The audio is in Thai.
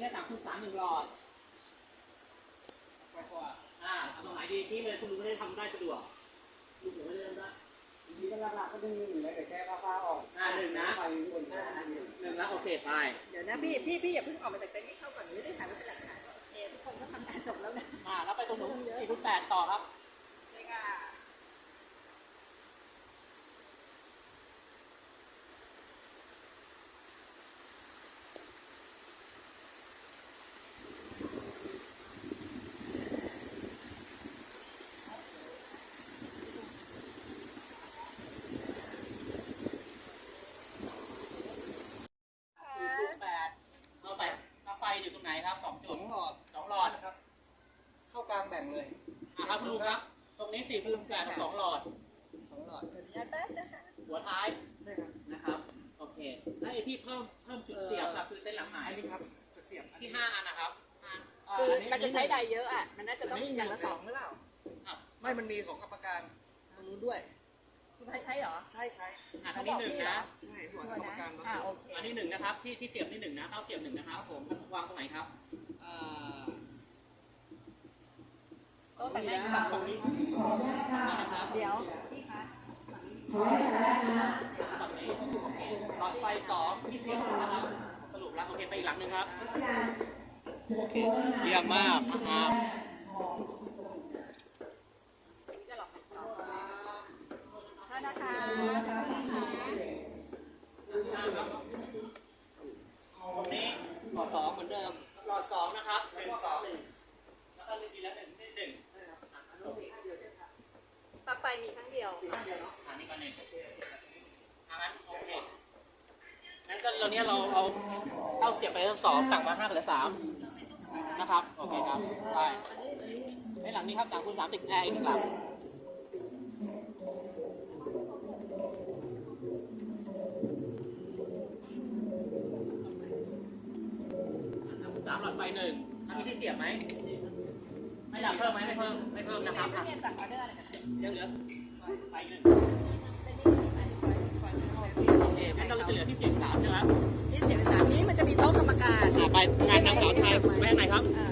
หนึ่งหลอดไปกว่าอ่าเอาตรงไหนดีชี้เลยคุณลุงจะได้ทำได้สะดวกลุงจะได้ทำได้จริงๆก็หลักๆก็เป็นหนึ่งเลยแต่แค่ฟ้าๆออกอ่าหนึ่งนะไฟบนหนึ่งแล้วโอเคไปเดี๋ยวนะพี่พี่พี่อย่าเพิ่งออกมาจากเต็นท์ให้เข้าก่อนหนูจะได้ถ่ายไว้เป็นหลักฐานโอเคทุกคนก็ทำงานจบแล้วนะอ่าแล้วไปตรงนู้นสี่ทุกแปดต่อครับ เลยค่ะ สี่ทุกแปดเราใส่ปลั๊กไฟอยู่ตรงไหนครับสอง ส จุ อ ด งหลอด สองหลอด นะครับ เข้ากลางแบ่งเลย อ่า ครับคุณลุงครับ ตรงนี้สี่คูณแปดกับสองหลอดสองหลอดเดี๋ยวนะแป๊บนะคะหัวท้ายใช่ครับนะครับ โอเคแล้วไอ้ที่เพิ่มเพิ่มจุดเสียบล่ะคือเส้นหลังไหนอันนี้ครับจะเสียบอันที่นี้ห้าอันนะครับอ่าาคือมันจะใช้ไดเยอะอะ มันน่าจะต้องอย่างละสองหรือเปล่าอะไม่มันมีของกรรมการตรงนู้นด้วยคุณพายใช้เหรอ ใช่ใช่อะอันนี้หนึ่งนะ ใช่หัวชัวกรร์รมนะการรถอ่าโอเคอันนี้หนึ่งนะครับ ที่ที่เสียบนี่หนึ่งนะเต้าเสียบหนึ่งนะครับผมวางตรงไหนครับอ่าโต๊ะแต่งหน้าอยู่ฝั่ฝั่งงนี้นี้นะครับเดี๋ยวพี่คะฝั่งนี้โอเคหลอดไฟสองที่เสียบหนึ่งนะครับสรุปแล้วโอเคไปอีกหลังหนึ่งครับโอเคเยี่ยมมากนะครับ นี่จะหลอกสองสองถ้านะคะ ตรงนี้หลอดสองเหมือนเดิม หลอดสองนะครับหนึ่งสองหนึ่งแล้วก็หนึ่งทีละหนึ่งหนึ่งหนึ่ง ปลั๊กไฟมีครั้งเดียว อันนี้ก็หนึ่ งั้นโอเคงั้นก็ตอนนี้เราเอาเต้าเสียบไปทั้งสองสั่งมาห้าเหลือสามนะครับ โอเคครับไปในหลังนี้ครับสามคูณสามติดแอร์อีกหนึ่งหลังสามหลอดไฟหนึ่งมีที่เสียบไหม ไม่อยากเพิ่มไหมไม่เพิ่ม ไม่เพิ่มนะครับเนี่ยสั่งเดอร์อะไรกันยังเหลือ โอเคงั้นเราจะเหลือที่เสียงสามใช่ไหมที่เสียงสามนี้มันจะมีโต๊ะกรรมการอ่าไปงานนางสาวไทยไปทางไหนครับอ่า